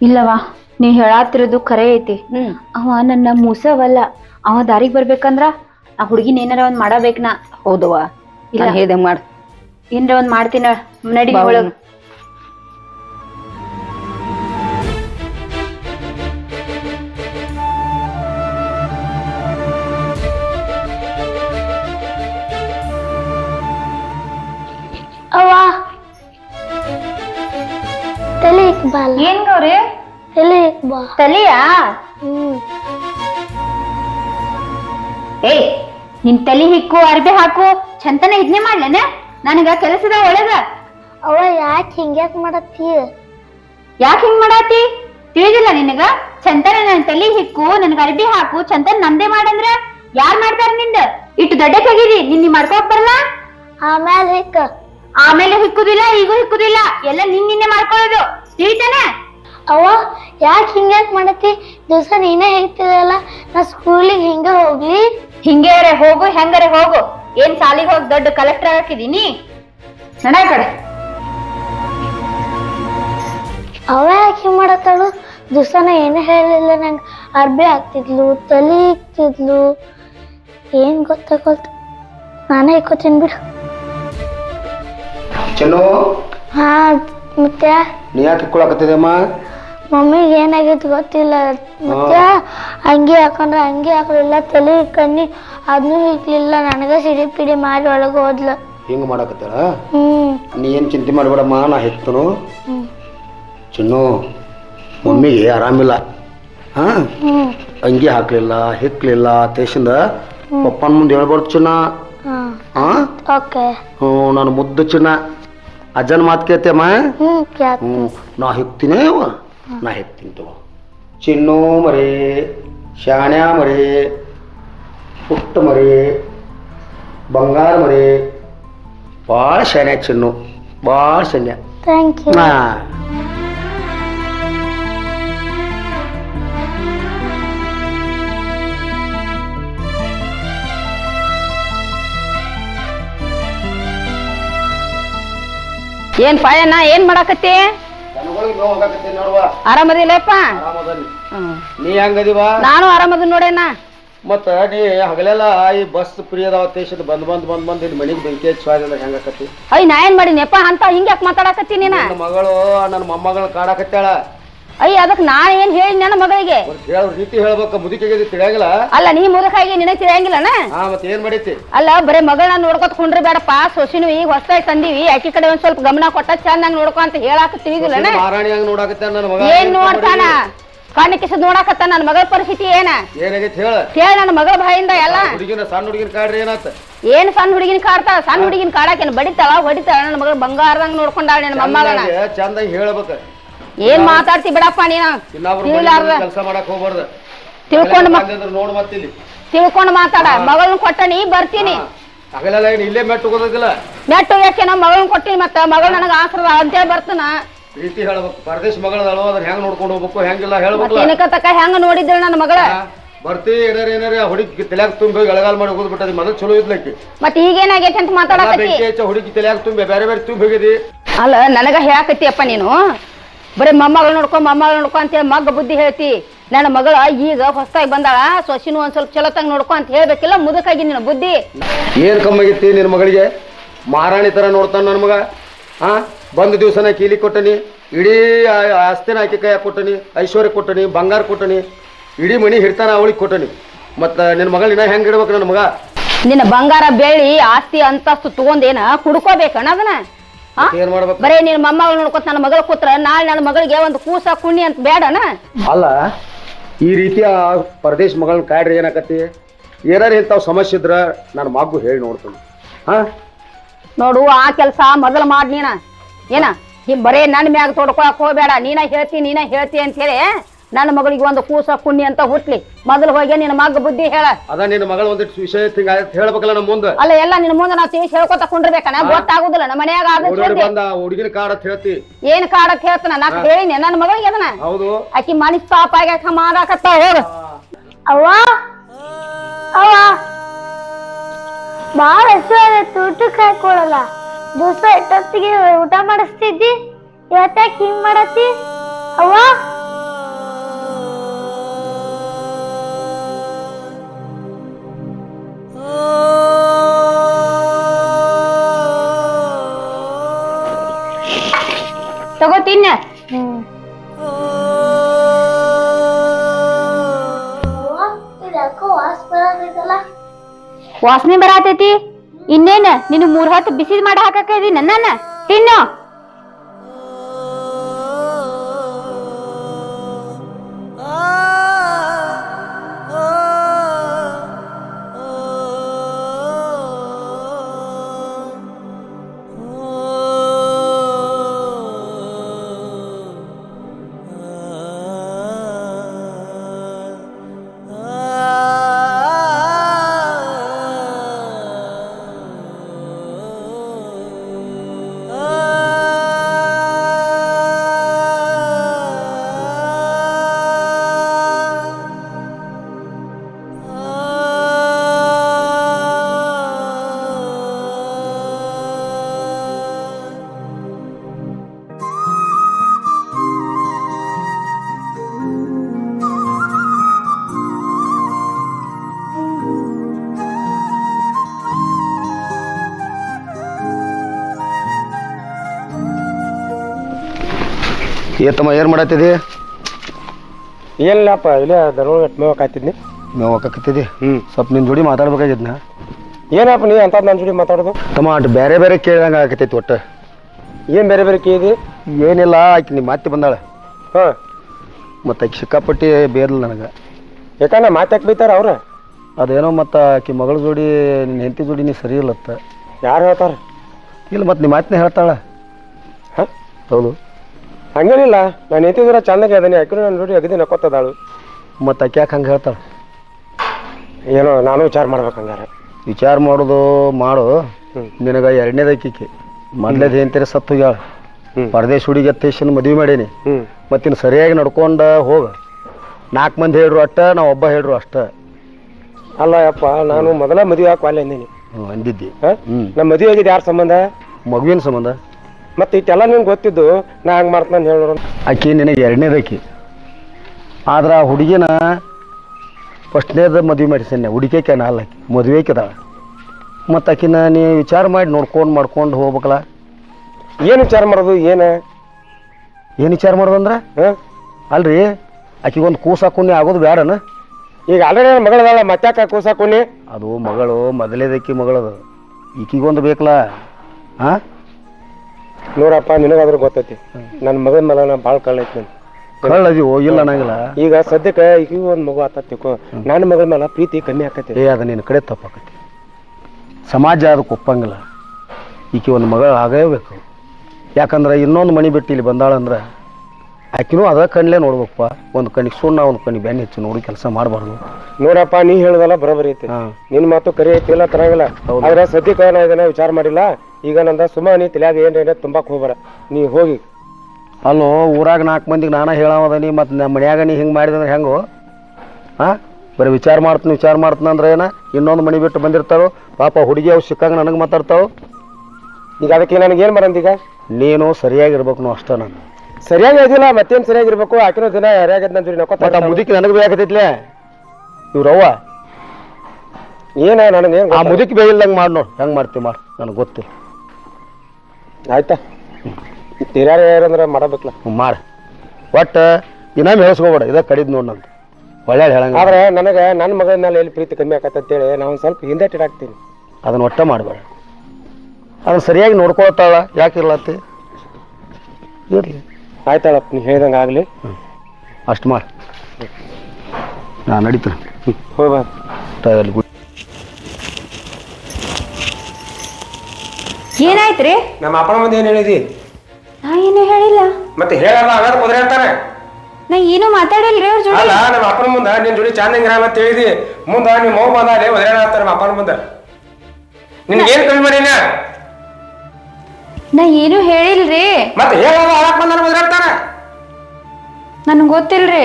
ಇಲ್ಲವಾ ನೀ ಹೇಳಾತಿರೋದು ಖರೆ ಐತಿ. ಹ್ಮ್. ಅವ ನನ್ನ ಮೂಸವಲ್ಲ ಅವ ದಾರಿಗ್ ಬರ್ಬೇಕಂದ್ರ ಆ ಹುಡುಗಿನ ಏನಾರ ಒಂದ್ ಮಾಡಬೇಕನಾ? ಹೌದವ್ವ. ಹೌದವ ಇಲ್ಲ. ಇಲ್ಲ ಮಾಡ್. ಏನ್ರ ಒಂದ್ ಮಾಡ್ತೀನ ನಡಿ ಒಳಗ. ಅವ್ವ. ತಲೆ ಇಕ್ಬಾಲ್ ಏನ್ ಗೌರಿ ತಲಿಯಾ? ಹ್ಮ್. ಏಯ್ ನಿನ್ ತಲಿ ಹಿಕ್ಕು ಅರ್ಬಿ ಹಾಕು ಚಂತನ ಇದ್ನೇ ಮಾಡ್ಲೇನ? ನನಗ ಕೆಲಸದ ಒಳಗ. ಅವ ಯಾಕೆ ಹಿಂಗ್ಯಾಕ್ ಮಾಡತ್ತಿ? ಯಾಕೆ ಹಿಂಗ್ ಮಾಡಾತಿ ತಿಳಿದಿಲ್ಲ ನಿನಗ? ಚಂತನ ನನ್ ತಲಿ ಹಿಕ್ಕು ನನ್ಗ ಅರ್ಬಿ ಹಾಕು ಚಂತನ್ ನಂದೇ ಮಾಡಂದ್ರ? ಯಾರ್ ಮಾಡ್ತಾರ ನಿಂದ? ಇಟ್ಟು ದೊಡ್ಡಕ್ಕಾಗಿದಿ ನಿನ್ ನೀ ಮಾಡ್ಕೋಕ್ ಬರಲ್ಲ ಆಮೇಲೆ ಹಿಕ್ಕ. ಆಮೇಲೆ ಹಿಕ್ಕುದಿಲ್ಲ ಈಗೂ ಹಿಕ್ಕುದಿಲ್ಲ ಎಲ್ಲ ನಿನ್ ನಿನ್ನೆ ಮಾಡ್ಕೊಳ್ಳೋದು. ತಿಳಿತಾನೆ? ಅವ್ವ ಯಾಕೆ ಹಿಂಗ್ಯಾಕ್ ಮಾಡತಿ ದಿವಸ ನೀನೇ ಹೇಳ್ತಿದಲ್ಲ ನಾ ಸ್ಕೂಲಿಗೆ ಹಿಂಗೆ ಹೋಗ್ಲಿ? ಹಿಂಗೇರೆ ಹೋಗು ಹೆಂಗಾರೆ ಹೋಗು. ಏನ್ ಸಾಲಿಗೆ ಹೋಗಿ ದೊಡ್ಡ ಕಲೆಕ್ಟರ್ ಹಾಕಿದೀನಿ ನಡ ಈ ಕಡೆ. ಅವ ಯಾಕೆ ಹಿಂಗ್ ಮಾಡತ್ತಳು? ದಿವಸ ನಾ ಏನೂ ಹೇಳಿಲ್ಲ ನಂಗೆ. ಅರ್ಬಿ ಆಗ್ತಿದ್ಲು ತಲೆ ಇಕ್ತಿದ್ಲು. ಏನ್ ಗೊತ್ತಾಗೋಲ್ತು ನಾನೇ ಇಕ್ಕೋತೀನಿ ಬಿಡು. ಚಲೋ. ಹಾ ಮತ್ತೆ? ನೀ ಯಾಕೆ ಇಕ್ಕೊಳಕತ್ತಿದೆಮ್ಮ ಮಮ್ಮಿಗೆ ಏನಾಗೈತೆ ಗೊತ್ತಿಲ್ಲ. ಮತ್ತೆ ಅಂಗಿ ಹಾಕೊಂಡ್ರೆ ಅಂಗಿ ಹಾಕಲಿಲ್ಲ ತಲೆ ಕಣ್ಣಿ ಅದನ್ನೂ ಇಕ್ಲಿಲ್ಲ. ನನಗೆ ಸಿಡಿ ಪಿಡಿ ಮಾಡಿ ಒಳಗೆ ಹೋದ್ಲು. ಹಿಂಗೆ ಮಾಡಕತ್ತಾರ? ಹ್ಮ್. ನೀ ಏನು ಚಿಂತೆ ಮಾಡಬೇಡಮ್ಮ ನಾ ಹೆತ್ತನು. ಹ್ಮ್. ಚಿನ್ನು ಮಮ್ಮಿಗೆ ಆರಾಮಿಲ್ಲ. ಹಾಂ? ಹ್ಮ್. ಅಂಗಿ ಹಾಕ್ಲಿಲ್ಲ ಹಿಕ್ಲಿಲ್ಲ ತೇಸಿಂದ ಪಪ್ಪನ ಮುಂದೆ ಹೇಳ್ಬಾರ್ದು ಚಿನ್ನ. ಹಾಂ. ಹಾಂ ಓಕೆ. ಹ್ಞೂ ನಾನು ಮುದ್ದು ಚಿನ್ನ. ಅಜ್ಜನ ಮಾತು ಕೇಳ್ತೇಮ್ಮ ಹ್ಞೂ ಕ್ಯಾತ್ ಹ್ಞೂ ನಾ ಹೆಕ್ತೀನಿ ಅವ ನಾ ಹೆಕ್ತೀನಿ चिन्नो मरे ಮರಿ मरे ಮರಿ ಪುಟ್ಟ ಮರಿ ಬಂಗಾರ ಮರಿ ಭಾಳ ಶಾನ್ಯ ಚಿನ್ನು ಭಾಳ ಶಾನ್ಯ ಥ್ಯಾಂಕ್ ಯು ಹಾ. ಏನ್ ಪಾಯಣ್ಣ ಏನ್ ಮಾಡಾಕತ್ತಿ? ನೋಡುವ. ಆರಾಮದಿಲ್ಲಪ್ಪ? ಆರಾಮದಲ್ಲಿ ನೀ ಹೆಂಗದಿವ? ನಾನು ಆರಾಮದ ನೋಡೇನ ಮತ್ತ ನೀ ಹಗಲೆಲ್ಲ ಈ ಬಸ್ ಫ್ರೀ ಅದಾವ ದೇಶದ ಬಂದ್ ಬಂದ್ ಬಂದ್ ಬಂದ್ ಇಲ್ಲಿ ಮನಿಗೆ ಬೆಂಕಿ ಹಚ್ಚಿ ಸ್ವಾದ ಹೆಂಗಾಕತಿ ಅಯ್ಯ ನಾ ಏನ್ ಮಾಡಿನಪ್ಪ ಅಂತ ಹಿಂಗ್ಯಾಕ್ ಮಾತಾಡಕತ್ತಿ ನೀನ? ನನ್ನ ಮಗಳು ನನ್ನ ಮೊಮ್ಮಗಳು ಕಾಡಾಕತ್ತಾಳ ಅಯ್ಯ ಅದಕ್ಕೆ ನಾನು ಏನ್ ಹೇಳಿ ನನ್ನ ಮಗಳಿಗೆ? ರೀತಿ ಹೇಳ್ಬೇಕ ಮುದುಕಿಗೆ ತಿಳಿಯಂಗಿಲ್ಲ. ಅಲ್ಲ ನೀ ಮುದುಕಾಗಿ ನಿನಗ್ ತಿಳಿಯಂಗಿಲ್ಲನ? ಹಾ ಮತ್ತೆ ಏನ್ ಮಾಡೈತಿ? ಅಲ್ಲ ಬರೇ ಮಗಳನ್ನ ನೋಡ್ಕೊತ ಕುಂಡ್ರಿ ಬೇಡಪ್ಪ ಸೊಸಿನು ಈಗ ಹೊಸ ತಂದೀವಿ ಆಕಿ ಕಡೆ ಒಂದ್ ಸ್ವಲ್ಪ ಗಮನ ಕೊಟ್ಟ ಚಂದಂಗ್ ನೋಡ್ಕೊ ಅಂತ ಹೇಳಾಕ ತಿಳಿದಿಲ್ಲನ? ಮಾರಾಣಿ ಹಂಗ ನೋಡಾಕತ್ತ ನನ್ನ ಮಗ? ಏನ್ ನೋಡ್ತಾನ ಕಣ್ಣ ಕಿಸದ್ ನೋಡಾಕತ್ತ ನನ್ನ ಮಗಳ ಪರಿಸ್ಥಿತಿ ಏನ? ಏನಾಗೈತಿ ಹೇಳ. ಕೇಳ ನನ್ನ ಮಗಳ ಬಾಯಿಂದ ಎಲ್ಲ. ಹುಡುಗಿನ ಸಣ್ಣ ಹುಡುಗಿನ ಕಾಡ್ರಿ ಏನಾತ? ಏನ್ ಸಣ್ಣ ಹುಡುಗಿನ ಕಾಡ್ತಾಳ ಸಣ್ಣ ಹುಡುಗಿನ ಕಾಡಾಕೇನ್ ಬಡಿತಾಳ ಹೊಡಿತಾಳ? ನನ್ನ ಮಗಳ ಬಂಗಾರದಂಗ ನೋಡ್ಕೊಂಡಾಳ ನನ್ನ ಮೊಮ್ಮಗಳನ್ನ ಚಂದ ಹೇಳ್ಬೇಕ. ಏನ್ ಮಾತಾಡ್ತಿ ಬಿಡಪ್ಪ ನೀನು? ಕೆಲಸ ಮಾಡಕ್ ಹೋಗ್ಬಾರ್ದು. ತಿಳ್ಕೊಂಡ್ ನೋಡ್ ಮತ್ತಿಲ್ಲಿ. ತಿಳ್ಕೊಂಡ್ ಮಾತಾಡ. ಮಗಳನ್ನ ಕೊಟ್ಟನಿ ಬರ್ತೀನಿ. ಹಗಲೆಲ್ಲ ಇಲ್ಲೇ ಮೆಟ್ಟು ಹೋಗೋದಿಲ್ಲ ನೆಟ್ಟು ಯಾಕೆ ನಮ್ಮ ಮಗಳನ್ ಕೊಟ್ಟಿನಿ ಮತ್ತ? ಮಗಳು ನನಗ ಆಸರದ ಅಂತೇಳಿ ಬರ್ತನ. ರೀತಿ ಹೇಳ್ಬೇಕು. ಪರದೇಶ ಮಗಳದಳು ಅದ್ರ ಹೆಂಗ್ ನೋಡ್ಕೊಂಡು ಹೋಗ್ಬೇಕು ಹೆಂಗಿಲ್ಲ ಹೇಳ್ಬೇಕು ತಿನಕ ತಕ ಹೆಂಗ ನೋಡಿದ್ಳು ನನ್ನ ಮಗಳ? ಬರ್ತಿ ಏನಾರ ಏನಾರ ಹುಡುಗಿ ತಲೆಯಾಗ ತುಂಬಿ ಎಳಗಾಲ ಮಾಡಿ ಹೋಗೋದ್ ಬಿಟ್ಟದ ಮೊದಲು ಚಲೋ ಇದ್ಲಕ್ಕಿ ಈಗ ಈಗೇನಾಗೈತೆ ಅಂತ ಮಾತಾಡಕತ್ತಿ? ಹುಡುಗಿ ತಲೆಯಾಗ ತುಂಬಿ ಬೇರೆ ಬೇರೆ ತುಂಬಿ ಹೋಗಿದಿ ಅಲ್ಲ ನನಗ ಹೇಳಕತ್ತಿಯಪ್ಪ ನೀನು. ಬರೀ ಮೊಮ್ಮಗಳು ನೋಡ್ಕೊ ಮೊಮ್ಮಗಳು ನೋಡ್ಕೊ ಅಂತೇಳಿ ಮಗ್ಗ ಬುದ್ಧಿ ಹೇಳ್ತಿ. ನನ್ನ ಮಗಳ ಈಗ ಹೊಸದಾಗಿ ಬಂದಾಳ ಸೊಸಿನೂ ಒಂದ್ ಸ್ವಲ್ಪ ಚಲತಂಗ ನೋಡ್ಕೊ ಅಂತ ಹೇಳ್ಬೇಕಿಲ್ಲ ಮುದುಕಾಗಿ ನಿನ್ನ ಬುದ್ಧಿ. ಏನ್ ಕಮ್ಮಾಗಿತ್ತಿ ನಿನ್ನ ಮಗಳಿಗೆ? ಮಾರಾಣಿ ತರ ನೋಡ್ತಾನ ನನ್ನ ಮಗ. ಹಾ ಬಂದ ದಿವಸನ ಕೀಲಿ ಕೊಟ್ಟನಿ ಇಡೀ ಆ- ಆಸ್ತಿನ ಆಕಿ ಕೈ ಕೊಟ್ಟನಿ ಐಶ್ವರ್ಯ ಕೊಟ್ಟನಿ ಬಂಗಾರ ಕೊಟ್ಟನಿ ಇಡೀ ಮಣಿ ಹಿಡ್ತಾನ ಅವಳಿಗೆ ಕೊಟ್ಟನಿ. ಮತ್ತ ನಿನ್ನ ಮಗಳ ಇನ್ನ ಹೆಂಗ್ ಇಡ್ಬೇಕು ನನ್ನ ಮಗ? ನಿನ್ನ ಬಂಗಾರ ಬೆಳ್ಳಿ ಆಸ್ತಿ ಅಂತಸ್ತು ತಗೊಂಡೇನ ಕುಡ್ಕೋಬೇಕಣ್ಣ ಅದನ್ನ? ಏನ್ ಮಾಡ್ಬೇಕು? ಬರೇ ನೀನ್ ಮೊಮ್ಮಗಳು ನೋಡ್ಕೊತ ನನ್ನ ಮಗಳ ಕೂತ್ರ ನಾಳೆ ನನ್ನ ಮಗಳಿಗೆ ಒಂದು ಕೂಸ ಕುಣ್ಣಿ ಅಂತ ಬೇಡನ? ಅಲ್ಲ ಈ ರೀತಿಯ ಪರದೇಶ ಮಗಳನ್ನ ಕಾಯ್ರಿ ಏನಾಕತಿ ಏನಾರ ಇರ್ತಾವ ಸಮಸ್ಯೆ ಇದ್ರ ನಾನು ಮಗು ಹೇಳಿ ನೋಡ್ತೀನಿ. ಹಾ? ನೋಡು ಆ ಕೆಲಸ ಮೊದಲು ಮಾಡ್ ನೀನ. ಏನ? ಹಿಂಗ್ ಬರೇ ನನ್ನ ಮ್ಯಾಗ ತೊಡ್ಕೊಳಕ್ ಹೋಗ್ಬೇಡ. ನೀನ ಹೇಳ್ತಿ ನೀನ ಹೇಳ್ತಿ ಅಂತ ಹೇಳಿ ನನ್ನ ಮಗಳಿಗೆ ಒಂದು ಕೂಸ ಕುಣ್ಣಿ ಅಂತ ಹುಟ್ಲಿ. ಮೊದಲು ಹೋಗಿ ನಿನ್ನ ಮಗ ಬುದ್ಧಿ ಹೇಳ. ಅದ ನಿನ್ನ ಮಗಳ ಒಂದಿಷ್ಟು ವಿಷಯ ಹೇಳ್ಬೇಕಲ್ಲ ನಮ್ಮ ಮುಂದೆ. ಅಲ್ಲ ಎಲ್ಲ ನಿನ್ನ ಮುಂದೆ ನಾವು ತಿಳಿಸಿ ಹೇಳ್ಕೊತ ಕುಂಡಿರ್ಬೇಕನ ಗೊತ್ತಾಗುದಿಲ್ಲ. ನಮ್ಮ ಮನ್ಯಾಗ ಆದ ಓಡೋಡಿ ಬಂದ ಹುಡುಗಿನ ಕಾಡತ್ ಹೇಳ್ತಿ. ಏನ್ ಕಾಡ ಹೇಳ್ತಾನ ನಾ ಹೇಳಿನಿ. ನನ್ನ ಮಗಳಿಗೆ ಅದನ್ನ. ಹೌದು. ಆಕಿ ಮನಸ್ ಪಾಪ ಆಗ್ಯಾಕ ಮಾಡಾಕತ್ತ ಹೋಗ ಅವ್ವ? ಅವ್ವ? ಬಾಳ ಹೆಸರು ಊಟಕ್ಕೆ ಹಾಕೊಳಲ್ಲ ದಿವಸ ಎಷ್ಟೊತ್ತಿಗೆ ಊಟ ಮಾಡಿಸ್ತಿದ್ದಿ? ಇವತ್ತಾಕೆ ಹಿಂಗ್ ಮಾಡತ್ತಿ? ಅವ್ವ? ತಗೋ ತಿನ್ನ. ಹ್ಮ್ ಯಾಕೋ ವಾಸ್ ಬರತೈತಲ್ಲ ವಾಸನೆ ಬರಾತೈತಿ. ಇನ್ನೇನ ನಿನ್ ಮೂರ್ ಹೊತ್ತು ಬಿಸಿದ್ ಮಾಡಿ ಹಾಕಕ್ಕ ಇದೀನಿ ನನ್ನ ತಿನ್ನು. ಏತಮ್ಮ ಏನು ಮಾಡತ್ತಿದಿ ಏನಿಲ್ಲಪ್ಪ ಇಲ್ಲೇ ಆಯ್ತಿದ್ನಿ ನಾವು ಹಾಕತ್ತಿದ್ದಿ ಹ್ಞೂ ಸ್ವಲ್ಪ ನಿನ್ನ ಜೋಡಿ ಮಾತಾಡ್ಬೇಕಾಗಿದ್ನ? ಏನಪ್ಪ ನೀ ಅಂತ ನನ್ನ ಜೋಡಿ ಮಾತಾಡೋದು? ತಮ್ಮ ಅಟ್ ಬೇರೆ ಬೇರೆ ಕೇಳಿದಂಗೆ ಆಗತ್ತೈತಿ ಒಟ್ಟು. ಏನು ಬೇರೆ ಬೇರೆ ಕೇಳಿದಿ? ಏನಿಲ್ಲ ಆಕೆ ನಿಮ್ಮ ಮಾತಿ ಬಂದಾಳೆ. ಹಾಂ. ಮತ್ತು ಆಕೆ ಸಿಕ್ಕಾಪಟ್ಟಿ ಬೇರ್ಲಿಲ್ಲ ನನಗೆ. ಯಾಕಂದ್ರೆ ಮಾತಾಕ್ ಬೈತಾರ ಅವ್ರ? ಅದೇನೋ ಮತ್ತು ಆಕೆ ಮಗಳ ಜೋಡಿ ನಿನ್ನ ಹೆಂಡತಿ ಜೋಡಿ ನೀ ಸರಿ ಇಲ್ಲತ್ತ. ಯಾರು ಹೇಳ್ತಾರೆ? ಇಲ್ಲ ಮತ್ತು ನಿಮ್ಮ ಮಾತನ್ನೇ ಹೇಳ್ತಾಳೆ. ಹಾಂ? ಹೌದು. ಹಂಗೇನಿಲ್ಲ ನಾನು ನಿಂತಿದ್ರೆ ಚಂದಾಗ ಅದೇನೆ ಯಾಕೆ ನನ್ನ ನೋಡಿ ಅಗದಿ ನಕ್ಕೋತದಾಳು ಮತ್ತು ಆಕೆ ಯಾಕೆ ಹಂಗೆ ಹೇಳ್ತಾಳೆ? ಏನೋ ನಾನು ವಿಚಾರ ಮಾಡ್ಬೇಕು ಹಂಗಾರೆ. ವಿಚಾರ ಮಾಡೋದು ಮಾಡು. ನಿನಗೆ ನಿನಗೆ ಎರಡನೇದಕ್ಕಿಕೆ ಮೊದಲೇದು ಏನ್ತೀರಿ ಸತ್ತು ಹೋಗ್ಯಾಳ. ಪರದೇಶ ಹುಡುಗಿ ಅತ್ತೇಶನ್ ಮದುವೆ ಮಾಡೀನಿ. ಮತ್ತಿನ ಮತ್ತಿನ್ನು ಸರಿಯಾಗಿ ನಡ್ಕೊಂಡು ಹೋಗ. ನಾಲ್ಕು ಮಂದಿ ಹೇಳ್ರು ಅಷ್ಟ ನಾವು ಒಬ್ಬ ಹೇಳ್ರು ಅಷ್ಟ. ಅಲ್ಲ ಯಪ್ಪ ನಾನು ಮೊದಲ ಮದುವೆ ಹಾಕಿ ಅಲ್ಲೇ ಅಂದೀನಿ ಅಂದಿದ್ದಿ. ನಮ್ಮ ಮದುವೆ ಆಗಿದ್ದು ಯಾರ ಸಂಬಂಧ? ಮಗುವಿನ ಸಂಬಂಧ. ಮತ್ತೆ ಇಟ್ಟೆಲ್ಲ ನಿಮ್ಗೆ ಗೊತ್ತಿದ್ದು ನಾ ಹಂಗೆ ಮಾಡ್ತಾನೆ ಹೇಳೋರು. ಆಕಿ ನಿನಗೆ ಎರಡನೇದಕ್ಕಿ ಆದ್ರೆ ಆ ಹುಡುಗಿನ ಫಸ್ಟ್ನೇದು ಮದುವೆ ಮಾಡಿಸೇನೆ ಹುಡುಗಿಕೆ ಅಲ್ಲ ಆಕಿ ಮದುವೆಕಿದಾಳ ಮತ್ತು ಆಕಿನ ನೀ ವಿಚಾರ ಮಾಡಿ ನೋಡ್ಕೊಂಡು ಮಾಡ್ಕೊಂಡು ಹೋಗ್ಬೇಕಲ್ಲ. ಏನು ವಿಚಾರ ಮಾಡೋದು ಏನು? ಏನು ವಿಚಾರ ಮಾಡೋದಂದ್ರೆ ಹಾಂ? ಅಲ್ರಿ ಆಕಿಗೊಂದು ಕೂಸ ಹಾಕೊಂಡು ಆಗೋದು ಬೇಡನ ಈಗ ಆಲ್ರೆಡಿ ನನ್ನ ಮಗಳದಾಳ ಮತ್ತಾಕ ಕೂಸಾಕೊನಿ ಅದು ಮಗಳು ಮೊದಲೇದಕ್ಕಿ ಮಗಳದು. ಈಕಿಗೊಂದು ಬೇಕಲ್ಲ ಹಾಂ ನೋಡಪ್ಪ ನಿನಗಾದ್ರೂ ಗೊತ್ತೈತಿ. ನನ್ನ ಮಗನ ಮೇಲೆ ನಾನು ಭಾಳ ಕಳ್ಳೈತಿ ನಾನು ಕಳ್ಳದಿವೋ ಇಲ್ಲ ಅನ್ನಂಗಿಲ್ಲ ಈಗ ಸದ್ಯಕ್ಕೆ ಈಗ ಒಂದು ಮಗು ಆತ ತಿಳ್ಕೊ. ನನ್ನ ಮಗಳ ಮೇಲೆ ಪ್ರೀತಿ ಕಮ್ಮಿ ಆಕತಿ. ಏ ಅದು ನಿನ್ನ ಕಡೆ ತಪ್ಪಾಕತಿ ಸಮಾಜ ಅದಕ್ಕೆ ಒಪ್ಪಂಗಿಲ್ಲ. ಈಕೆ ಒಂದು ಮಗಳು ಆಗೇಬೇಕು ಯಾಕಂದ್ರೆ ಇನ್ನೊಂದು ಮನೆ ಬಿಟ್ಟು ಇಲ್ಲಿ ಬಂದಾಳಂದ್ರೆ ಆಕಿನೂ ಅದ ಕಣ್ಲೆ ನೋಡ್ಬೇಕಪ್ಪ. ಒಂದು ಕಣ್ಣಿಗೆ ಸುಣ್ಣ ಒಂದು ಕಣ್ಣಿಗೆ ಬೆನ್ನ ಹೆಚ್ಚು ನೋಡಿ ಕೆಲಸ ಮಾಡಬಾರ್ದು. ನೋಡಪ್ಪ ನೀ ಹೇಳ್ದಲ್ಲ ಬರೋಬರಿ ಐತಿ. ಹಾಂ. ನಿನ್ ಮಾತು ಕರಿ ಐತಿ ಇಲ್ಲ ತರಂಗಿಲ್ಲ. ಹೌದು. ಆದ್ರೆ ಸದ್ಯಕ್ಕೆ ನಾ ಇದನ್ನ ವಿಚಾರ ಮಾಡಿಲ್ಲ. ಈಗ ನಂದ ಸುಮ್ಮ ನೀ ತಲ್ಯಾಗ ಏನ್ ಏನ ತುಂಬಾಕ್ ಹೋಗ್ಬಾರ ನೀ ಹೋಗಿ. ಅಲ್ಲೋ ಊರಾಗ ನಾಲ್ಕು ಮಂದಿಗೆ ನಾನ ಹೇಳಾವದನಿ ಮತ್ತು ನಮ್ಮ ಮನ್ಯಾಗ ನೀ ಹಿಂಗೆ ಮಾಡಿದಂದ್ರೆ ಹೆಂಗೋ? ಹಾಂ? ಬರೀ ವಿಚಾರ ಮಾಡ್ತೀನಿ ವಿಚಾರ ಮಾಡ್ತೀನಿ ಅಂದ್ರೆ ಏನ? ಇನ್ನೊಂದು ಮನೆ ಬಿಟ್ಟು ಬಂದಿರ್ತಾರೋ ಪಾಪ ಹುಡುಗಿ ಅವು ಸಿಕ್ಕಾಗ ನನಗೆ ಮಾತಾಡ್ತಾವೆ ಈಗ ಅದಕ್ಕೆ ನನಗೆ ಏನ್ ಈಗ? ನೀನು ಸರಿಯಾಗಿರ್ಬೇಕು ನಾವು ಅಷ್ಟೇ ನಾನು. ಸರಿಯಾಗಿ ಇದಿಲ್ಲ ಮತ್ತೇನ್ ಸರಿಯಾಗಿರ್ಬೇಕು ಆಕಿನೋ ದಿನ ಯಾರ್ಯಾಗದ್ ನಕ್ಕೋತ ಮತ್ತು ಆ ಮುದುಕಿ ನನಗೆ ಬೇಕಾಗತೈತ್ಲೆ ಇವ್ರವ್ವ ಏನ ನನಗೆ ಏನ್ ಆ ಮುದುಕಿ ಬೇಯಿಲ್ದಂಗೆ ಮಾಡಿ ನೋಡು ಹೆಂಗೆ ಮಾಡ್ತೀವಿ ಮಾಡಿ ನನಗೆ ಗೊತ್ತಿಲ್ಲ ಆಯ್ತಾ? ತೀರಾರ ಯಾರಂದ್ರೆ ಮಾಡಬೇಕಲ್ಲ ಮಾಡ. ಒಟ್ಟು ಇನ್ನೊಮ್ಮೆ ಹೇಳ್ಸ್ಕೊಬೇಡ ಇದ ಕಡಿದ್ ನೋಡ್ ನಂದು. ಒಳ್ಳೆ ಹೇಳಂಗ ಆದ್ರೆ ನನಗೆ ನನ್ನ ಮಗನ ಮೇಲೆ ಎಲ್ಲಿ ಪ್ರೀತಿ ಕಮ್ಮಿ ಆಕತ್ತ ಅಂತೇಳಿ ನಾವು ಒಂದ್ ಸ್ವಲ್ಪ ಹಿಂದೆ ಟಿಡಾಕ್ತೀನಿ ಅದನ್ನ ಒಟ್ಟ ಮಾಡಬೇಡ. ಅದನ್ನ ಸರಿಯಾಗಿ ನೋಡ್ಕೊಳ್ತಾಳ ಯಾಕೆ ಇರ್ಲತ್ತಿ? ಇರಲಿ. ಆಯ್ತಾಳಪ್ಪ ನೀ ಹೇಳ್ದಂಗೆ ಆಗ್ಲಿ. ಅಷ್ಟು ಮಾಡಿ. ನಾನು ನಡೀತೀನಿ. ಹೋಗಿ ಬಾ. ಟೈಲ್ ಗುಡ್. ಏನಾಯ್ತ್ರಿ? ನಮ್ಮ ಅಪ್ಪನ ಮುಂದೆ ಏನು ಹೇಳಿದಿ? ನಾ ಏನು ಹೇಳಿಲ್ಲ. ಮತ್ತೆ ಹೇಳಲ್ಲ ಹಾಗಾದ್ರೆ ಕುದುರೆ ಅಂತಾನೆ. ನಾ ಏನು ಮಾತಾಡಿಲ್ರಿ ಅವ್ರ ಜೋಡಿ? ಅಲ್ಲ ನಮ್ಮ ಅಪ್ಪನ ಮುಂದೆ ನಿನ್ನ ಜೋಡಿ ಚಂದಂಗಿರಲ್ಲ ಅಂತ ಹೇಳಿದಿ. ಮುಂದೆ ನಿಮ್ಮ ಮಗು ಬಂದ ಅಲ್ಲೇ ಒದರಾಡ ನಮ್ಮ ಅಪ್ಪನ ಮುಂದೆ. ನಿನ್ಗೆ ಏನು ಕಮ್ಮಿ ಮಾಡಿನ? ನಾ ಏನು ಹೇಳಿಲ್ರಿ. ಮತ್ತೆ ಹೇಳಲ್ಲ ಅಳಕ್ ಬಂದ ಒದರಾಡ್ತಾನೆ ನನ್ಗೆ ಗೊತ್ತಿಲ್ರಿ.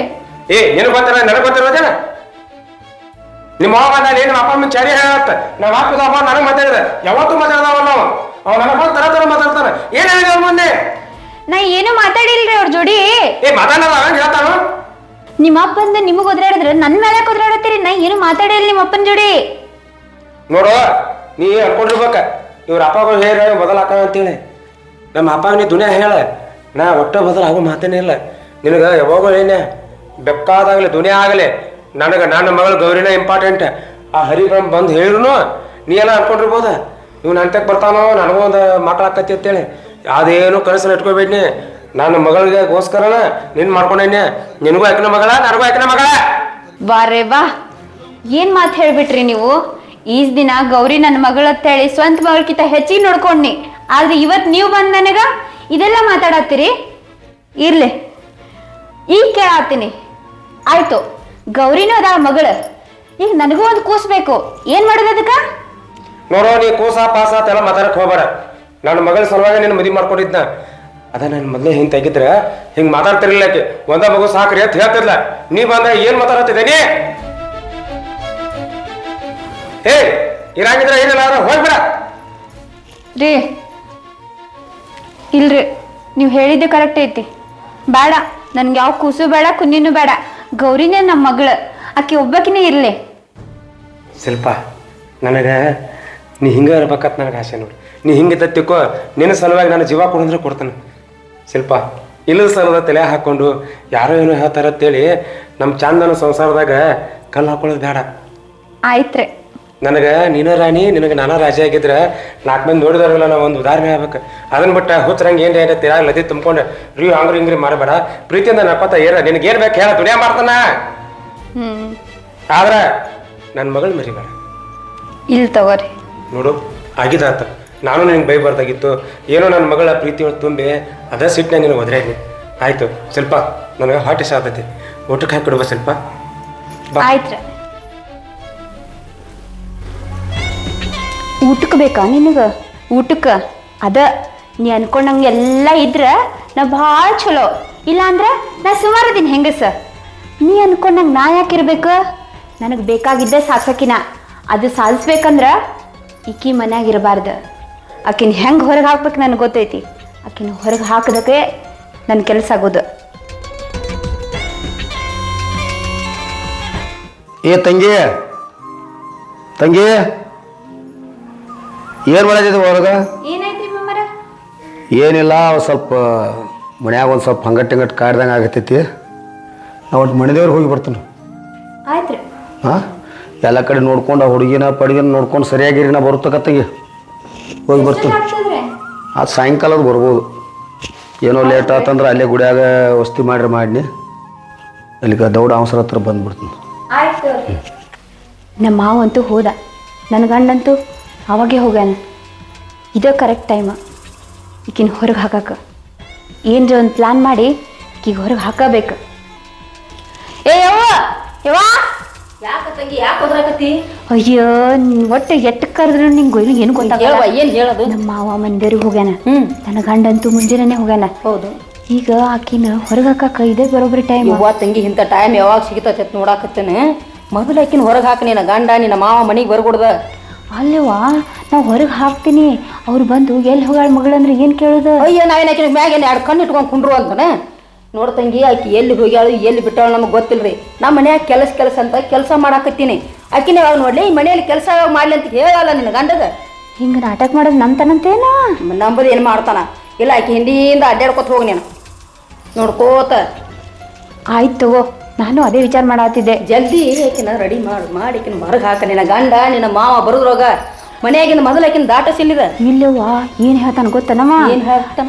ಏ ಏನು ಗೊತ್ತಿಲ್ಲ ನನಗೆ ಗೊತ್ತಿರೋದೇನ ನಿಮ್ಮ ಅವ ನಾನು ಏನು ಅಪ್ಪ ಅಮ್ಮ ಚರಿ ಹೇಳತ್ತ? ನಮ್ಮ ಅಪ್ಪದ ಅಪ್ಪ ನನಗೆ ಮಾತಾಡಿದ. ಯಾವತ್ತೂ ಮಾತಾಡ್ದಾವ ನಾವು. ಅವ ನನಗೆ ಬಂದು ತರ ತರ ಮಾತಾಡ್ತಾನೆ. ಏನ್ ಹೇಳಿದ ಅವ್ರ ಮುಂದೆ? ನಾ ಏನು ಮಾತಾಡಿಲ್ರಿ ಅವ್ರ ಜೋಡಿ. ಏ ಮಾತಾಡಲ್ಲ ಹಂಗೆ ಹೇಳ್ತಾನು? ನಿಮ್ಮ ಅಪ್ಪ ಬಂದು ನಿಮಗ್ ಒದ್ರಾಡಿದ್ರೆ ನನ್ ಮೇಲೆ ಒದ್ರಾಡತ್ತೀರಿ? ನಾ ಏನು ಮಾತಾಡಿಲ್ಲ ನಿಮ್ಮ ಅಪ್ಪನ ಜೋಡಿ. ನೋಡು ನೀ ಅನ್ಕೊಂಡಿರ್ಬೇಕ ಇವ್ರ ಅಪ್ಪಗಳು ಹೇರ ಮೊದಲ ಅಕ್ಕ ಅಂತೇಳಿ. ನಮ್ಮ ಅಪ್ಪ ನೀ ದುನಿಯಾ ಹೇಳ, ನಾ ಒಟ್ಟ ಬದಲು ಆಗೋ ಮಾತೇನೇ ಇಲ್ಲ. ನಿನಗೆ ಯಾವಾಗೋ ಬೆಕ್ಕಾದಾಗಲಿ, ದುನಿಯಾ ಆಗಲಿ, ನನಗೆ ನನ್ನ ಮಗಳು ಗೌರಿನ ಇಂಪಾರ್ಟೆಂಟ್ ಆ ಹರಿಬ್ರಹ್ಮ ಬಂದು ಹೇಳಿದ್ರು ನೀ ಎಲ್ಲ ಅನ್ಕೊಂಡಿರ್ಬೋದ? ಇವ್ನು ಅಂತಕ್ಕೆ ಬರ್ತಾನೋ, ನನಗೂ ಒಂದು ಮಾತಾಡಕತ್ತಿ ಅಂತೇಳಿ. ಅದೇನು ಕನಸಲ್ಲಿ ಇಟ್ಕೋಬೇಡಿ ನನ್ನ ಮಗಳಿಗೆಗೋಸ್ಕರನ ನಿನ್ ಮಾಡ್ಕೊಂಡೇನೆ. ನಿನಗೂ ಯಾಕನ ಮಗಳ, ನನಗೂ ಯಾಕನ ಮಗಳ? ಬಾರೇ ಬಾ ಏನ್ ಮಾತು ಹೇಳ್ಬಿಟ್ರಿ ನೀವು? ಈಸ್ ದಿನ ಗೌರಿ ನನ್ನ ಮಗಳ ಹೇಳಿ ಸ್ವಂತ ಮಗಳಕ್ಕಿಂತ ಹೆಚ್ಚಿಗೆ ನೋಡ್ಕೊಂಡ್ನಿ. ಆದ್ರೆ ಇವತ್ತು ನೀವು ಬಂದ್ ನನಗ ಇದೆಲ್ಲ ಮಾತಾಡತ್ತೀರಿ? ಇರ್ಲಿ. ಈಗ ಕೇಳತ್ತೀನಿ. ಆಯ್ತು. ಗೌರಿನೂ ಅದ ಮಗಳ. ಈಗ ನನಗೂ ಒಂದು ಕೂಸ್ಬೇಕು ಏನ್ ಮಾಡೋದು ಅದಕ್ಕ? ನೋಡೋ ನೀ ಕೂಸ ಪಾಸ ಅಂತೆಲ್ಲ ಮಾತಾಡಕ್ ಹೋಗ್ಬೇಡ. ನನ್ನ ಮಗಳ ಸಲುವಾಗಿ ನಿನ್ನ ಮದುವೆ ಮಾಡ್ಕೊಂಡಿದ್ನ. ಅದ ನನ್ನ ಮೊದಲೇ ಹಿಂಗೆ ತೆಗಿದ್ರೆ ಹಿಂಗೆ ಮಾತಾಡ್ತಿರ್ಲಿಲ್ಲ ಆಕೆ. ಒಂದ ಮಗು ಸಾಕ್ರಿ ಅಂತ ಹೇಳ್ತಿರ್ಲ ನೀ ಬಂದ ಏನ್ ಮಾತಾಡತ್ತಿದ್ದೆ ನೀ? ಏ ಇರಂಗಿದ್ರೆ ಏನಿಲ್ಲ ಹೋಗ್ಬಿಡ. ರೀ ಇಲ್ರಿ ನೀವು ಹೇಳಿದ್ದು ಕರೆಕ್ಟ್ ಐತಿ. ಬೇಡ ನನ್ಗೆ ಯಾವ ಕೂಸು ಬೇಡ ಕುಂದಿನೂ ಬೇಡ. ಗೌರಿನೇ ನಮ್ಮ ಮಗಳು ಆಕೆ ಒಬ್ಬಕಿನೇ ಇರಲಿ. ಶಿಲ್ಪ ನನಗೆ ನೀ ಹಿಂಗೆ ಇರ್ಬೇಕತ್ ನನಗೆ ಆಸೆ ನೋಡಿ. ನೀ ಹಿಂಗೆ ತತ್ತಿಕೋ ನಿನ್ನ ಸಲುವಾಗಿ ನಾನು ಜೀವ ಕೊಡಂದ್ರೆ ಕೊಡ್ತಾನೆ. ಶಿಲ್ಪ ಇಲ್ಲದ ಸಲದ ತಲೆ ಹಾಕ್ಕೊಂಡು ಯಾರೋ ಏನೋ ಹೇಳ್ತಾರಂತೇಳಿ ನಮ್ಮ ಚಾಂದನ ಸಂಸಾರದಾಗ ಕಲ್ಲು ಹಾಕೊಳ್ಳೋದು ಬೇಡ. ಆಯ್ತ್ರಿ. ನನಗೆ ನೀನ ರಾಣಿ ನಿನಗೆ ನಾನಾ ರಾಜ ಆಗಿದ್ರೆ ನಾಲ್ಕು ಮಂದಿ ನೋಡಿದಾರಲ್ಲ ನಾವು ಒಂದು ಉದಾಹರಣೆ ಆಗ್ಬೇಕು. ಅದನ್ನ ಬಿಟ್ಟು ಹುತ್ತರಂಗೆ ಏನು ಏನೈತೆ ತಿರಾಗ ಲದಿ ತುಂಬ್ಕೊಂಡು ರೀ ಹಂಗ್ರಿ ಹಿಂಗ್ರಿ ಮಾಡಬೇಡ. ಪ್ರೀತಿಯಿಂದ ನಕ್ಕೋತ ಏರ ನಿನಗೆ ಏನು ಬೇಕು ಹೇಳ ದುನಿಯಾ ಮಾಡ್ತಾನ. ಆದ್ರೆ ನನ್ನ ಮಗಳು ಮರಿಬೇಡ. ಇಲ್ಲಿ ತಗೋರಿ. ನೋಡು ಆಗಿದಾತ. ನಾನು ನಿನಗೆ ಬೈಬಾರ್ದಾಗಿತ್ತು ಏನೋ ನನ್ನ ಮಗಳ ಪ್ರೀತಿ ಒಳಗೆ ತುಂಬಿ ಅದ ಸಿಟ್ಟನೆ ನಿನಗೆ ಒದ್ರಾಗಿ ಆಯ್ತು ಸ್ವಲ್ಪ ನನಗೆ ಹಾಟ್ ಇಷ್ಟ ಆಗ್ತೈತಿ ಊಟಕ್ಕೆ ಹಾಕಿ ಕೊಡುವ ಸ್ವಲ್ಪ. ಬಾ. ಊಟಕ್ಕೆ ಬೇಕಾ ನಿನಗೆ? ಊಟಕ್ಕೆ? ಅದ, ನೀ ಅನ್ಕೊಂಡಂಗೆ ಎಲ್ಲ ಇದ್ರೆ ನಾ ಭಾಳ ಚಲೋ ಇಲ್ಲಾಂದ್ರೆ ನಾ ಸುಮಾರು ದಿನ ಹೆಂಗಸ? ನೀ ಅನ್ಕೊಂಡಂಗೆ ನಾ ಯಾಕಿರ್ಬೇಕು ನನಗೆ ಬೇಕಾಗಿದ್ದೆ ಸಾಕಿನ ಅದು ಸಾಧಿಸ್ಬೇಕಂದ್ರ ಈಕಿ ಮನ್ಯಾಗ ಇರಬಾರ್ದು. ಆಕಿನ ಹೆಂಗೆ ಹೊರಗೆ ಹಾಕ್ಬೇಕು ನನಗೆ ಗೊತ್ತೈತಿ. ಆಕಿನ ಹೊರಗೆ ಹಾಕದಕ್ಕೆ ನನ್ನ ಕೆಲಸ ಆಗೋದು. ಏ ತಂಗಿ ತಂಗಿ. ಏನು ಏನಾಯ್ತ್ರಿ ಮಮ್ಮರ ಏನಿಲ್ಲ ಅವ್ ಸ್ವಲ್ಪ ಮನ್ಯಾಗ ಒಂದು ಸ್ವಲ್ಪ ಹಂಗಟ್ ಹಿಂಗಟ್ ಕಾಡ್ದಂಗೆ ಆಗತೈತಿ. ನಾ ಒಟ್ಟು ಮನೆದೇವ್ರಿಗೆ ಹೋಗಿ ಬರ್ತೀನಿ. ಆಯ್ತ್ರಿ. ಹಾಂ? ಎಲ್ಲ ಕಡೆ ನೋಡ್ಕೊಂಡು ಆ ಹುಡುಗಿನ ಪಡುಗಿನ ನೋಡ್ಕೊಂಡು ಸರಿಯಾಗಿರಿ ನಾ ಬರುತ್ತಕತ್ತಿಗೆ. ಹೋಗಿ ಬರ್ತೀನಿ. ಆ ಸಾಯಂಕಾಲದ ಬರ್ಬೋದು. ಏನೋ ಲೇಟ್ ಆತಂದ್ರೆ ಅಲ್ಲೇ ಗುಡಿಯಾಗ ವಸ್ತಿ ಮಾಡ್ರಿ ಮಾಡಿ ಅಲ್ಲಿಗೆ ದೌಡ ಅವಸರ ಹತ್ರ ಬಂದ್ಬಿಡ್ತೀನಿ. ನಮ್ಮ ಮಾವಂತೂ ಹೋದ. ನನ್ನ ಗಂಡಂತೂ ಅವಾಗೇ ಹೋಗ್ಯಾನ. ಇದೇ ಕರೆಕ್ಟ್ ಟೈಮ್ ಈಕಿನ ಹೊರಗೆ ಹಾಕಕ್ಕೆ ಏನ್ರಿ ಒಂದು ಪ್ಲಾನ್ ಮಾಡಿ ಈಕಿಗೆ ಹೊರಗೆ ಹಾಕಬೇಕು. ಏ ಯವ್ವ ಯವ್ವ! ಯಾಕ ತಂಗಿ ಯಾಕೆ ಹೋದ್ರಾಕತ್ತಿ? ಅಯ್ಯೋ ನೀನು ಒಟ್ಟು ಎಟ್ಟು ಕರೆದ್ರು ನಿಂಗೆ ಏನು ಹೇಳುವ ಗೊತ್ತಾಗಲ್ಲ ಏನು ಹೇಳೋದು? ನಮ್ಮ ಮಾವ ಮಂದಿರಿಗೆ ಹೋಗ್ಯಾನ. ಹ್ಞೂ ನನ್ನ ಗಂಡಂತೂ ಮುಂಜಾನೆ ಹೋಗ್ಯಾನ. ಹೌದು. ಈಗ ಆಕಿನ ಹೊರಗೆ ಹಾಕಕ್ಕೆ ಇದೇ ಬರೋಬ್ರಿ ಟೈಮ್ ಯವ್ವ ತಂಗಿ ಇಂಥ ಟೈಮ್ ಯಾವಾಗ ಸಿಗ್ತೈತೆ ನೋಡಾಕತ್ತೇನೆ. ಮೊದಲು ಆಕಿನ ಹೊರಗೆ ಹಾಕ ನಿನ್ನ ಗಂಡ ನಿನ್ನ ಮಾವ ಮನೆಗೆ ಬರ್ಕೊಡ್ದ ಅಲ್ಲವಾ ನಾವು ಹೊರಗೆ ಹಾಕ್ತೀನಿ. ಅವ್ರು ಬಂದು ಎಲ್ಲಿ ಹೋಗಾಳ ಮಗಳಂದ್ರೆ ಏನು ಕೇಳೋದು? ಅಯ್ಯೋ ನಾವೇನು ಆಕಿನ ಮ್ಯಾಗ ಏನು ಎರಡು ಕಣ್ಣು ಇಟ್ಕೊಂಡು ಕುಂಡ್ರು ಅಂತಾನೆ ನೋಡು ತಂಗಿ ಆಕಿ ಎಲ್ಲಿ ಹೋಗ್ಯಾಳು ಎಲ್ಲಿ ಬಿಟ್ಟಾಳು ನಮಗೆ ಗೊತ್ತಿಲ್ರಿ. ನಮ್ಮ ಮನ್ಯಾಗ ಕೆಲಸ ಕೆಲಸ ಅಂತ ಕೆಲಸ ಮಾಡಾಕತ್ತೀನಿ. ಆಕಿನ ಯಾವಾಗ ನೋಡಲಿ ಈ ಮನೆಯಲ್ಲಿ ಕೆಲಸ ಮಾಡಲಿ ಮಾಡ್ಲಿ ಅಂತ ಹೇಳಲ್ಲ ನಿನ್ನ ಗಂಡಗ. ಹಿಂಗೆ ನಾಟಕ ಮಾಡೋದು ನಮ್ತನಂತೇನೋ ನಂಬದು ಏನು ಮಾಡ್ತಾನ? ಇಲ್ಲ ಆಕೆ ಹಿಂದಿಯಿಂದ ಅಡ್ಡಾಡ್ಕೊತ ಹೋಗಿ ನೀನು. ನೋಡ್ಕೋತ. ಆಯ್ತು ತಗೋ. ನಾನು ಅದೇ ವಿಚಾರ ಮಾಡತ್ತಿದ್ದೆ ಜಲ್ದಿ ಆಕಿನ ರೆಡಿ ಮಾಡು. ಮಾಡಿ ಆಕಿನ ಹೊರಗೆ ಹಾಕ. ನಿನ್ನ ಗಂಡ ನಿನ್ನ ಮಾವ ಬರುದ್ರೋಗ ಮನೆಯಾಗಿನ ಮೊದಲು ಆಕಿನ ದಾಟ ಸಿಲ್ಲಿದ. ಇಲ್ಲವ್ವ ಏನು ಹೇಳ್ತಾನ ಗೊತ್ತನವ ಏನು ಹೇಳ್ತಾನ?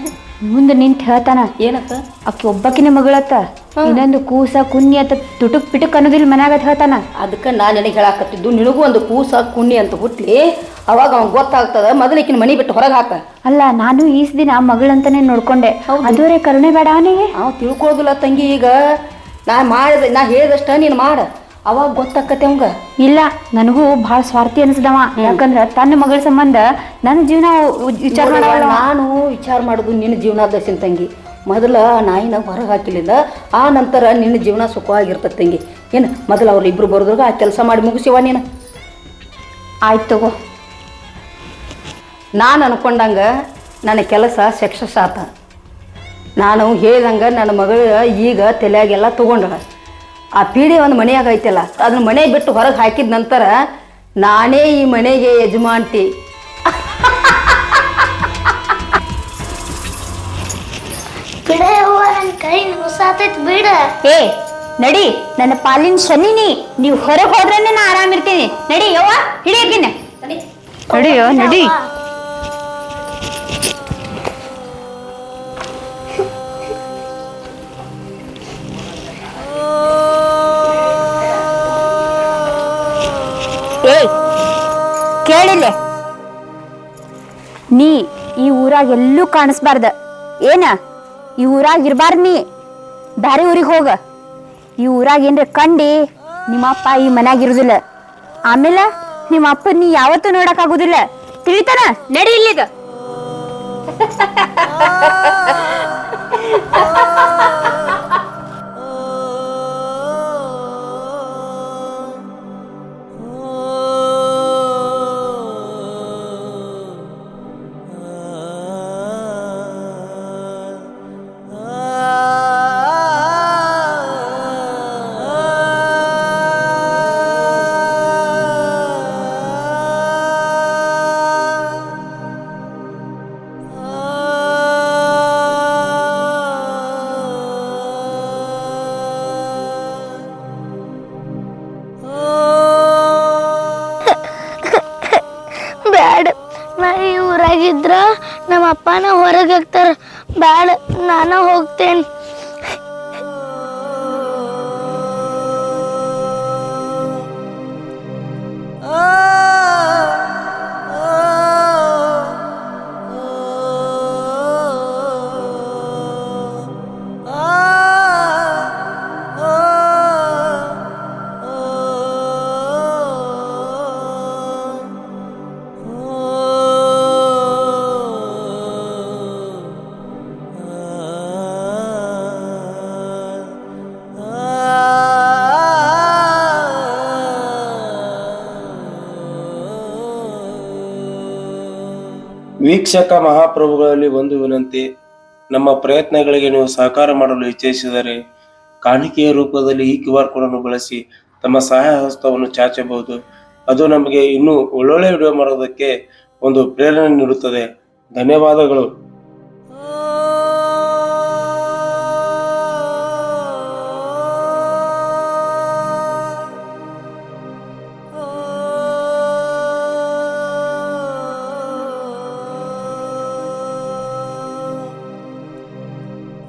ಮುಂದೆ ನಿಂತು ಹೇಳ್ತಾನ. ಏನಪ್ಪ? ಆಕಿ ಒಬ್ಬಕಿನ ಮಗಳತ್ತ. ಇನ್ನೊಂದು ಕೂಸ ಕುನ್ನಿ ಅಂತ ತುಟುಕ್ ಪಿಟುಕ್ ಅನ್ನೋದಿಲ್ಲ ಮನ್ಯಾಗ ಹೇಳ್ತಾನ. ಅದಕ್ಕೆ ನಾನು ನಿನಗೆ ಹೇಳಾಕತ್ತಿದ್ದು ನಿನಗೂ ಒಂದು ಕೂಸ ಕುನ್ನಿ ಅಂತ ಹುಟ್ಲಿ. ಅವಾಗ ಅವ್ನ್ ಗೊತ್ತಾಗ್ತದ ಮೊದಲು ಮನಿ ಮನೆ ಬಿಟ್ಟು ಹೊರಗೆ ಹಾಕ. ಅಲ್ಲ ನಾನು ಈಸ್ ದಿನ ಮಗಳಂತಾನೆ ನೋಡ್ಕೊಂಡೆ. ಅದುವರೆ ಕರುಣೆ ಬೇಡ ಅವನಿಗೆ. ಅವ್ ತಿಳ್ಕೊಳ್ಳೋದಿಲ್ಲ ತಂಗಿ ಈಗ. ನಾ ಮಾಡಿದ ನಾ ಹೇಳಿದಷ್ಟ ನೀನು ಮಾಡ. ಅವಾಗ ಗೊತ್ತಾಕತ್ತೆ ಅವಂಗ. ಇಲ್ಲ ನನಗೂ ಭಾಳ ಸ್ವಾರ್ಥಿ ಅನಿಸ್ದವ. ಯಾಕಂದ್ರ ತನ್ನ ಮಗಳ ಸಂಬಂಧ ನನ್ನ ಜೀವನ ವಿಚಾರ ಮಾಡವಲ್ಲ ನಾನು ವಿಚಾರ ಮಾಡೋದು ನಿನ್ನ ಜೀವನದರ್ಶಿನ ತಂಗಿ. ಮೊದಲ ನಾಯಿನ ಹೊರಗೆ ಹಾಕಿಲಿಲ್ಲ ಆ ನಂತರ ನಿನ್ನ ಜೀವನ ಸುಖವಾಗಿರ್ತದೆ ತಂಗಿ. ಏನು ಮೊದಲು ಅವ್ರು ಇಬ್ರು ಬರೋದ್ರಾಗ ಆ ಕೆಲಸ ಮಾಡಿ ಮುಗಿಸಿವ ನೀನು? ಆಯ್ತು ತಗೋ. ನಾನು ಅನ್ಕೊಂಡಂಗ ನನ್ನ ಕೆಲಸ ಸಕ್ಸಸ್ ಆತ. ನಾನು ಹೇಳ್ದಂಗೆ ನನ್ನ ಮಗಳು ಈಗ ತಲೆಯಾಗೆಲ್ಲ ತೊಗೊಂಡಳ. ಆ ಪೀಡೆ ಒಂದು ಮನೆಯಾಗ ಐತಲ್ಲ ಅದನ್ನ ಮನೆ ಬಿಟ್ಟು ಹೊರಗೆ ಹಾಕಿದ ನಂತರ ನಾನೇ ಈ ಮನೆಗೆ ಯಜಮಾಂಟಿ ಬಿಡ ಏ ನಡಿ ನನ್ನ ಪಾಲಿನ ಶನಿನಿ ನೀವು ಹೊರಗೆ ಹೋದ್ರೇನೆ ನಾ ಆರಾಮಿರ್ತೀನಿ ನಡಿ ಯವ್ವ ಹಿಡಿಯಕಿನ ನಡಿಯೋ ನಡಿ. ಕೇಳಿಲ್ಲ ನೀ ಈ ಊರಾಗ ಎಲ್ಲೂ ಕಾಣಿಸ್ಬಾರ್ದ. ಏನ? ಈ ಊರಾಗ ಇರ್ಬಾರ್ದು ನೀ. ಬ್ಯಾರೆ ಊರಿಗೆ ಹೋಗ. ಈ ಊರಾಗ ಏನ್ರ ಕಂಡಿ ನಿಮ್ಮ ಅಪ್ಪ ಈ ಮನ್ಯಾಗ ಇರುದಿಲ್ಲ. ಆಮೇಲೆ ನಿಮ್ಮ ಅಪ್ಪ ನೀ ಯಾವತ್ತೂ ನೋಡಕ್ ಆಗುದಿಲ್ಲ ತಿಳಿತಾನ? ನಡಿ ಇಲ್ಲಿಗ. ಅಪ್ಪನ ಹೊರಗೆ ಹಾಕ್ತಾರ. ಬ್ಯಾಡ ನಾನ ಹೋಗ್ತೇನೆ. ವೀಕ್ಷಕ ಮಹಾಪ್ರಭುಗಳಲ್ಲಿ ಒಂದು ವಿನಂತಿ, ನಮ್ಮ ಪ್ರಯತ್ನಗಳಿಗೆ ನೀವು ಸಹಕಾರ ಮಾಡಲು ಇಚ್ಛಿಸಿದರೆ ಕಾಣಿಕೆಯ ರೂಪದಲ್ಲಿ ಈ ಕ್ಯೂ ಆರ್ ಕೋಡ್ ಅನ್ನು ಬಳಸಿ ತಮ್ಮ ಸಹಾಯ ಹಸ್ತವನ್ನು ಚಾಚಬಹುದು. ಅದು ನಮಗೆ ಇನ್ನೂ ಒಳ್ಳೊಳ್ಳೆ ವಿಡಿಯೋ ಮಾಡೋದಕ್ಕೆ ಒಂದು ಪ್ರೇರಣೆ ನೀಡುತ್ತದೆ. ಧನ್ಯವಾದಗಳು.